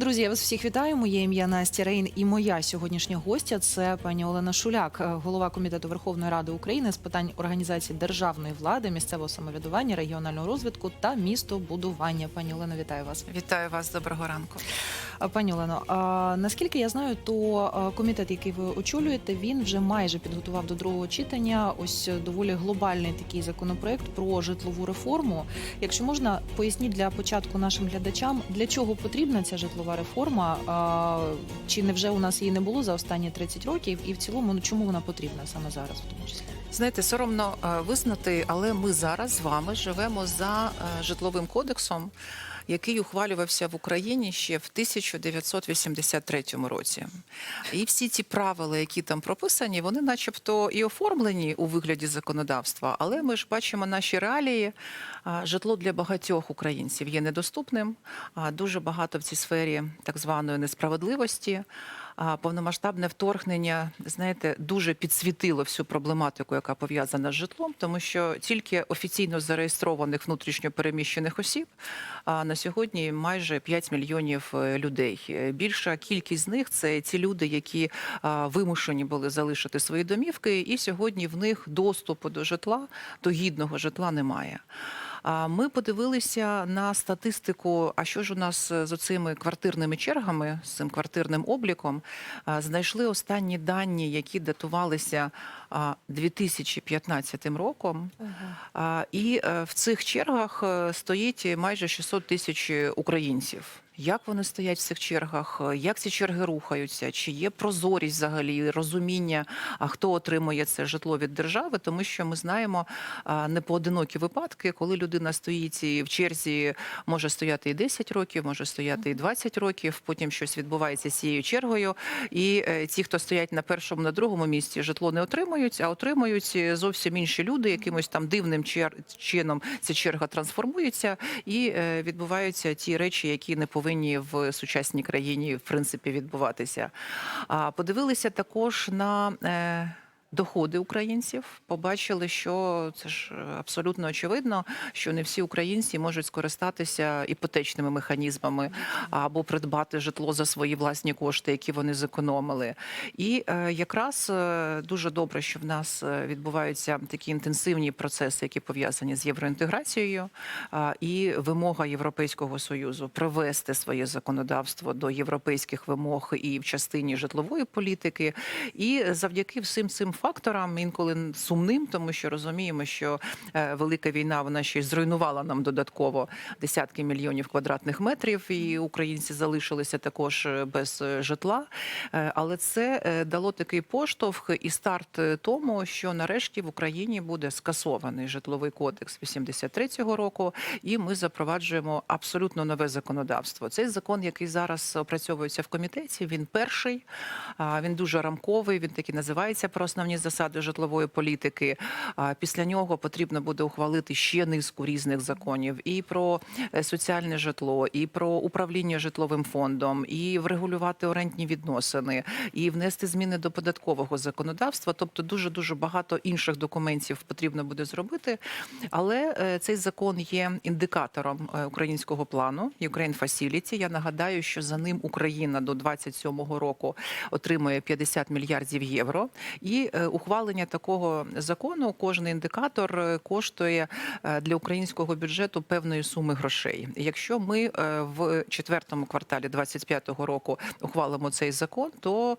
Друзі, я вас всіх вітаю. Моє ім'я Настя Рейн і моя сьогоднішня гостя це пані Олена Шуляк, е, голова комітету Верховної Ради України з питань організації державної влади, місцевого самоврядування, регіонального розвитку та містобудування. Пані Олено, вітаю вас. Вітаю вас, доброго ранку. Пані Олено, наскільки я знаю, то комітет, який ви очолюєте, він вже майже підготував до другого читання ось е, доволі глобальний такий законопроект про житлову реформу. Якщо можна, поясніть для початку нашим глядачам, для чого потрібна ця житлова реформа, а, чи невже у нас її не було за останні 30 років, і в цілому ну, чому вона потрібна саме зараз, в тому числі? Знаєте, соромно е, визнати, але ми зараз з вами живемо за е, житловим кодексом, який ухвалювався в Україні ще в 1983 році. І всі ці правила, які там прописані, вони, начебто, і оформлені у вигляді законодавства. Але ми ж бачимо наші реалії. Житло для багатьох українців є недоступним. а Дуже багато в цій сфері так званої несправедливості. Повномасштабне вторгнення, знаєте, дуже підсвітило всю проблематику, яка пов'язана з житлом, тому що тільки офіційно зареєстрованих внутрішньо переміщених осіб на сьогодні майже 5 мільйонів е, людей. Е, Більша кількість з них це ті люди, які вимушені були залишити свої домівки, і сьогодні в них доступу до житла, до гідного житла немає. Ми подивилися на статистику. А що ж у нас з оцими квартирними чергами, з цим квартирним обліком? Знайшли останні дані, які датувалися а, 2015 роком. ага. І е, в цих чергах е, стоїть майже 600 тисяч українців. Як вони стоять в цих чергах? Як ці черги рухаються? Чи є прозорість взагалі, розуміння, а хто отримує це житло від держави? Тому що ми знаємо а, непоодинокі випадки, коли людина стоїть і в черзі, може стояти і 10 років, може стояти і 20 років. Потім щось відбувається з цією чергою. І е, ті, хто стоять на першому, на другому місці, житло не отримують, а отримують зовсім інші люди. Якимось там дивним чином ця черга трансформується і е, відбуваються ті речі, які не повинні в сучасній країні в принципі відбуватися. А подивилися також на. Е, Доходи українців побачили, що це ж абсолютно очевидно, що не всі українці можуть скористатися іпотечними механізмами або придбати житло за свої власні кошти, які вони зекономили. І е, якраз е, дуже добре, що в нас е, відбуваються такі інтенсивні процеси, які пов'язані з євроінтеграцією, і вимога Європейського союзу привести своє законодавство до європейських вимог і в частині житлової політики. І завдяки всім цим факторам, інколи сумним, тому що розуміємо, що е, велика війна вона ще й зруйнувала нам додатково десятки мільйонів квадратних метрів, і українці залишилися також е, без е, житла. Але це дало такий поштовх і старт тому, що нарешті в Україні буде скасований житловий кодекс 83-го року, і ми запроваджуємо абсолютно нове законодавство. Цей закон, який зараз опрацьовується в комітеті, він перший, він дуже рамковий. Він таки називається про основні засади житлової політики. Після нього потрібно буде ухвалити ще низку різних законів і про е, соціальне житло, і про управління житловим фондом, і врегулювати орендні відносини, і внести зміни до податкового законодавства. Тобто, дуже дуже багато інших документів потрібно буде зробити. Але е, цей закон є індикатором е, українського плану Ukraine Facility. Я нагадаю, що за ним Україна до 27-го року отримує 50 мільярдів євро. І ухвалення такого закону, кожен індикатор е, коштує е, для українського бюджету певної суми грошей. Якщо ми е, в четвертому кварталі 25-го року ухвалимо цей закон, то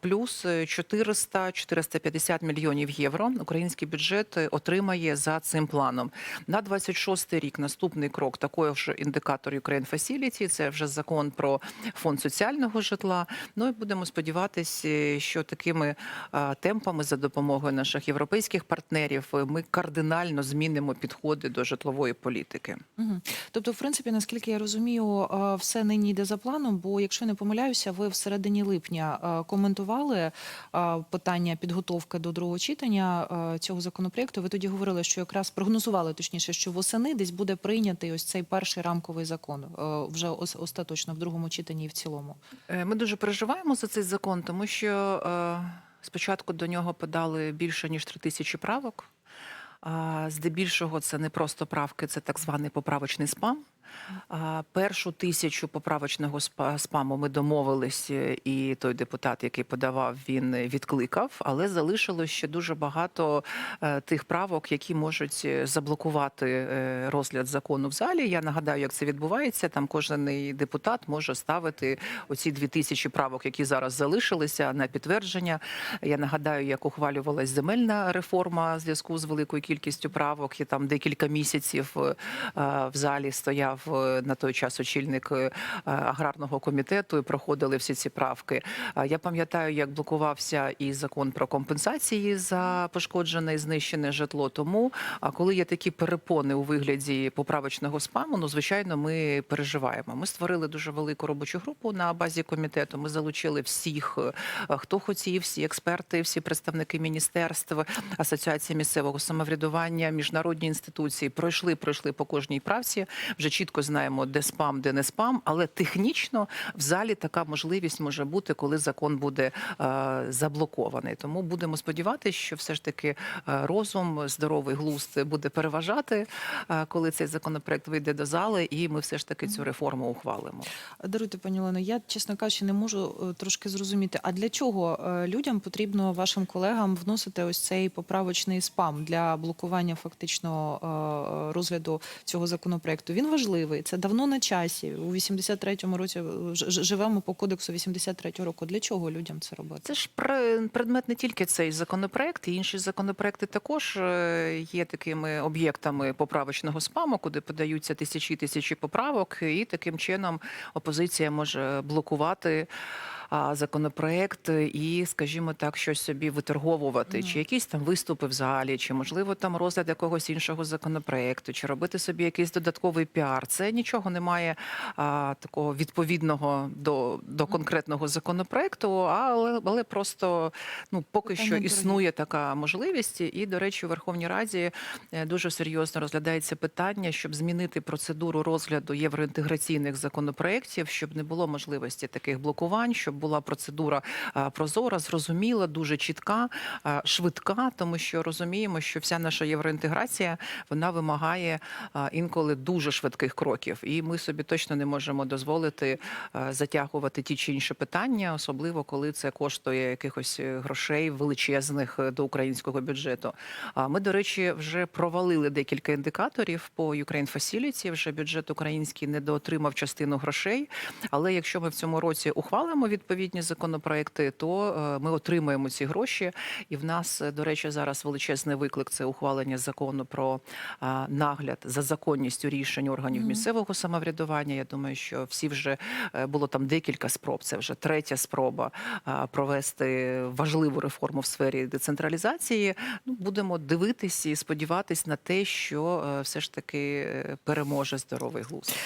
плюс 400-450 мільйонів євро український бюджет е, отримає за цим планом. На 26-й рік наступний крок такий ж індикатор Ukraine Facility, це вже закон про фонд соціального житла. Ну і будемо сподіватися, що такими а, темпами за допомогою наших європейських партнерів е, ми кардинально змінимо підходи до житлової політики. Мгм. Тобто, в принципі, наскільки я розумію, е, все нині йде за планом. Бо, якщо не помиляюся, ви в середині липня е, коментували питання підготовки до другого читання цього законопроекту. Ви тоді говорили, що якраз прогнозували точніше, що восени десь буде прийнятий ось цей перший рамковий закон вже ос- остаточно в другому читанні і в цілому. Ми дуже переживаємо за цей закон, тому що спочатку до нього подали більше ніж три тисячі правок. Здебільшого це не просто правки, це так званий поправочний спам. Першу тисячу поправочного спа- спаму ми домовились, е, і той депутат, який подавав, він відкликав, але залишилось ще дуже багато е, тих правок, які можуть е, заблокувати розгляд закону в залі. Я нагадаю, як це відбувається. Там кожен депутат може ставити оці дві тисячі правок, які зараз залишилися на підтвердження. Я нагадаю, як ухвалювалась земельна реформа в зв'язку з великою кількістю правок. І там декілька місяців в залі стояв е, на той час очільник е, аграрного комітету і проходили всі ці правки. Я пам'ятаю, як блокувався і закон про компенсації за пошкоджене і знищене житло. Тому, коли є такі перепони у вигляді поправочного спаму, ну звичайно, ми переживаємо. Ми створили дуже велику робочу групу на базі комітету. Ми залучили всіх, е, хто хотів, всі експерти, всі представники міністерств, асоціації місцевого самоврядування, міжнародні інституції. Пройшли, пройшли по кожній правці. Вже чітко знаємо, де спам, де не спам. Але технічно в залі така можливість може бути, коли закон буде е, заблокований. Тому будемо сподіватися, що все ж таки е, розум, здоровий глузд буде переважати, е, коли цей законопроект вийде до зали, і ми все ж таки цю реформу ухвалимо. Даруйте, пані Олено, я, чесно кажучи, не можу е, трошки зрозуміти, а для чого е, людям потрібно вашим колегам вносити ось цей поправочний спам для блокування фактично розгляду цього законопроекту? Він важливий, це давно на часі. У 83-му році е, живемо по кодексу 83-го року. Для чого людям це робити? Це ж пре- предмет не тільки цей законопроект, і інші законопроекти також е, є такими об'єктами поправочного спаму, куди подаються тисячі тисячі поправок, і таким чином опозиція може блокувати. Законопроект і, скажімо так, щось собі виторговувати, чи якісь там виступи в залі, чи можливо там розгляд якогось іншого законопроекту, чи робити собі якийсь додатковий піар. Це нічого не має а, такого відповідного до, до конкретного законопроекту, але, але просто ну поки Питання що існує така можливість. І, до речі, у Верховній Раді е, дуже серйозно розглядається питання, щоб змінити процедуру розгляду євроінтеграційних законопроєктів, щоб не було можливості таких блокувань, щоб була процедура прозора, зрозуміла, дуже чітка, швидка, тому що розуміємо, що вся наша євроінтеграція вона вимагає інколи дуже швидких кроків, і ми собі точно не можемо дозволити затягувати ті чи інші питання, особливо коли це коштує якихось е, грошей величезних е, до українського бюджету. А ми, до речі, вже провалили декілька індикаторів по Ukraine Facility. Вже бюджет український недоотримав частину грошей. Але якщо ми в цьому році ухвалимо відповідні законопроекти, то е, ми отримаємо ці гроші. І в нас, е, до речі, зараз величезний виклик це ухвалення закону про нагляд за законністю рішень органів місцевого самоврядування. Я думаю, що всі вже е, було там декілька спроб. Це вже третя спроба провести важливу реформу в сфері децентралізації. Ну, будемо дивитись і сподіватись на те, що все ж таки переможе здоровий глузд.